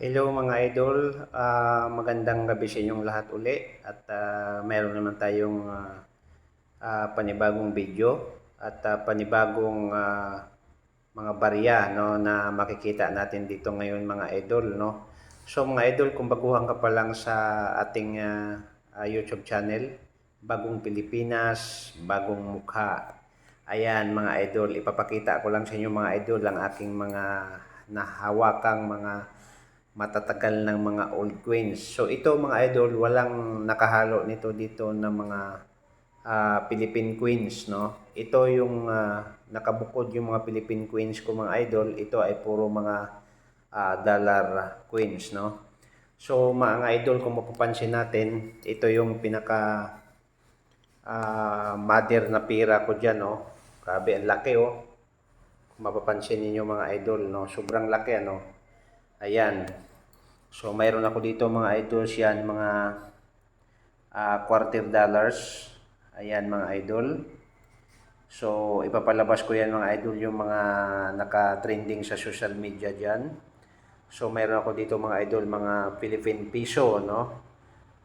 Hello mga idol, Ah, magandang gabi sa inyong lahat uli at ah, mayroon naman tayong ah, ah, panibagong video at ah, panibagong ah, mga barya no, na makikita natin dito ngayon mga idol. No? So mga idol, kung baguhan ka pa lang sa ating ah, ah, YouTube channel, Bagong Pilipinas, Bagong Mukha. Ayan mga idol, ipapakita ko lang sa inyo mga idol ang aking mga nahawakang mga matatagal ng mga old queens. So ito mga idol, walang nakahalo nito dito na mga ah, Philippine queens, no? Ito yung ah, nakabukod yung mga Philippine queens ko mga idol. Ito ay puro mga ah, dollar queens, no? So mga idol, kung mapapansin natin, ito yung pinaka ah, mother na pira ko dyan, no? Grabe, ang laki, oh. Kung mapapansin ninyo mga idol, no? Sobrang laki, ano? Ayan. So, mayroon ako dito mga idols yan, mga ah, quarter dollars. Ayan mga idol. So, ipapalabas ko yan mga idol yung mga naka-trending sa social media dyan. So, mayroon ako dito mga idol, mga Philippine Piso, no?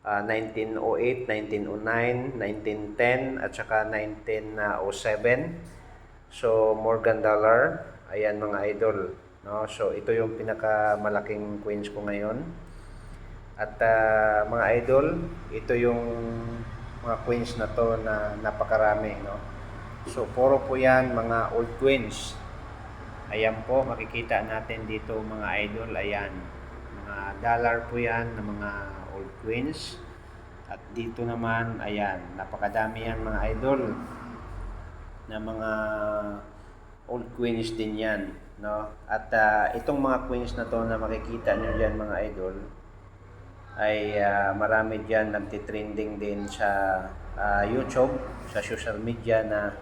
Ah, 1908, 1909, 1910, at saka 1907. So, Morgan Dollar. Ayan mga idol. No? So, ito yung pinakamalaking coins ko ngayon. At ah, mga idol, ito yung mga coins na to na napakarami. No? So, puro po yan mga old coins. Ayan po, makikita natin dito mga idol. Ayan, mga dollar po yan na mga old coins. At dito naman, ayan, napakadami yan mga idol na mga old queens din yan. No? At ah, itong mga queens na to na makikita nyo dyan mga idol, ay ah, marami dyan nagtitrending din sa ah, YouTube, sa social media na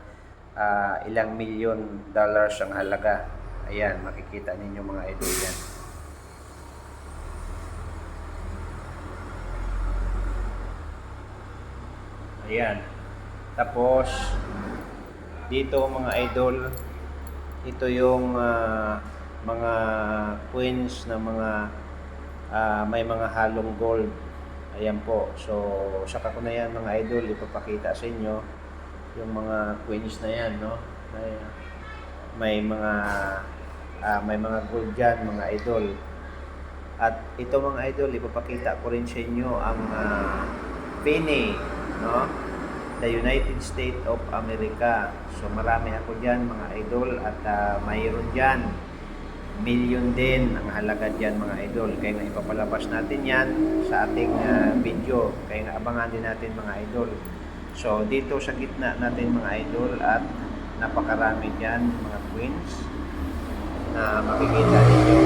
ah, ilang milyon dollars ang halaga. Ayan, makikita ninyo mga idol yan. Ayan. Tapos, dito mga idol, ito yung ah, mga queens na mga ah, may mga halong gold. Ayan po. So, saka ko na yan mga idol, ipapakita sa inyo yung mga queens na yan, no? May, may mga ah, may mga gold dyan, mga idol. At ito mga idol, ipapakita ko rin sa inyo ang uh, penny, no? The United States of America. So marami ako dyan mga idol at ah, mayroon dyan million din ang halaga dyan mga idol. Kaya nga ipapalabas natin yan sa ating ah, video. Kaya nga abangan din natin mga idol. So dito sa gitna natin mga idol at napakarami dyan mga queens na makikita ninyo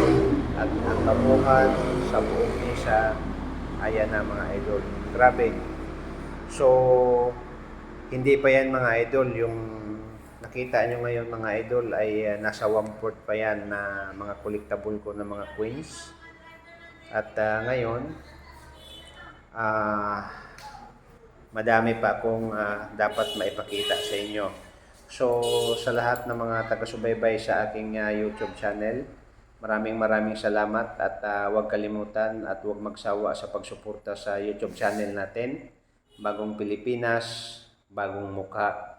at ang kabuhan sa buong mesa ayan na mga idol. Grabe. So, hindi pa yan mga idol. Yung nakita nyo ngayon mga idol ay uh, nasa 1 fourth pa yan na mga collectible ko na mga queens. At uh, ngayon, ah madami pa akong ah, dapat maipakita sa inyo. So, sa lahat ng mga taga-subaybay sa aking ah, YouTube channel, maraming maraming salamat at ah, huwag kalimutan at huwag magsawa sa pagsuporta sa YouTube channel natin, Bagong Pilipinas, Bagong Mukha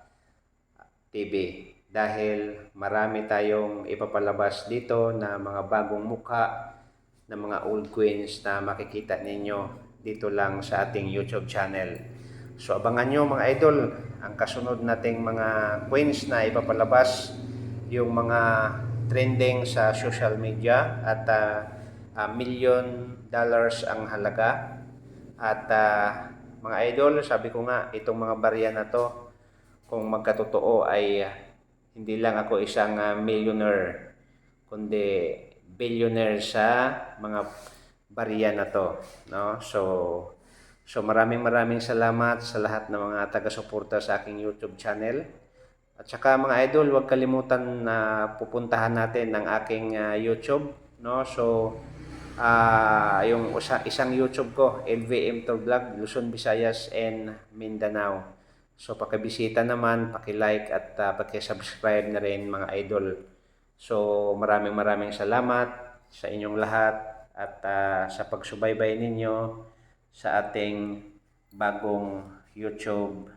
TV. Dahil marami tayong ipapalabas dito na mga bagong mukha na mga old queens na makikita ninyo dito lang sa ating YouTube channel. So abangan nyo mga idol ang kasunod nating mga queens na ipapalabas yung mga trending sa social media at ah, ah, million dollars ang halaga at ah, mga idol sabi ko nga itong mga barya na to kung magkatotoo ay ah, hindi lang ako isang ah, millionaire kundi billionaire sa mga barya na to no so So maraming maraming salamat sa lahat ng mga taga-suporta sa aking YouTube channel. At saka mga idol, huwag kalimutan na pupuntahan natin ang aking ah, YouTube, no? So ah yung isang YouTube ko, LVM Tour Vlog, Luzon, Visayas and Mindanao. So pakibisita naman, paki-like at uh, paki-subscribe na rin mga idol. So maraming maraming salamat sa inyong lahat at ah, sa pagsubaybay ninyo sa ating bagong YouTube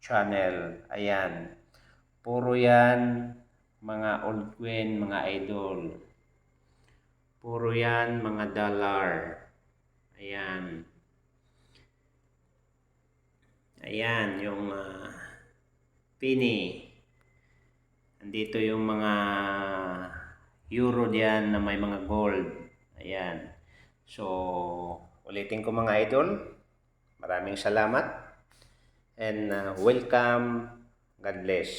channel. Ayan. Puro yan mga old queen, mga idol. Puro yan mga dollar. Ayan. Ayan, yung ah, penny. Andito yung mga euro diyan na may mga gold. Ayan. So, ulitin ko mga idol. Maraming salamat. And ah, welcome. God bless.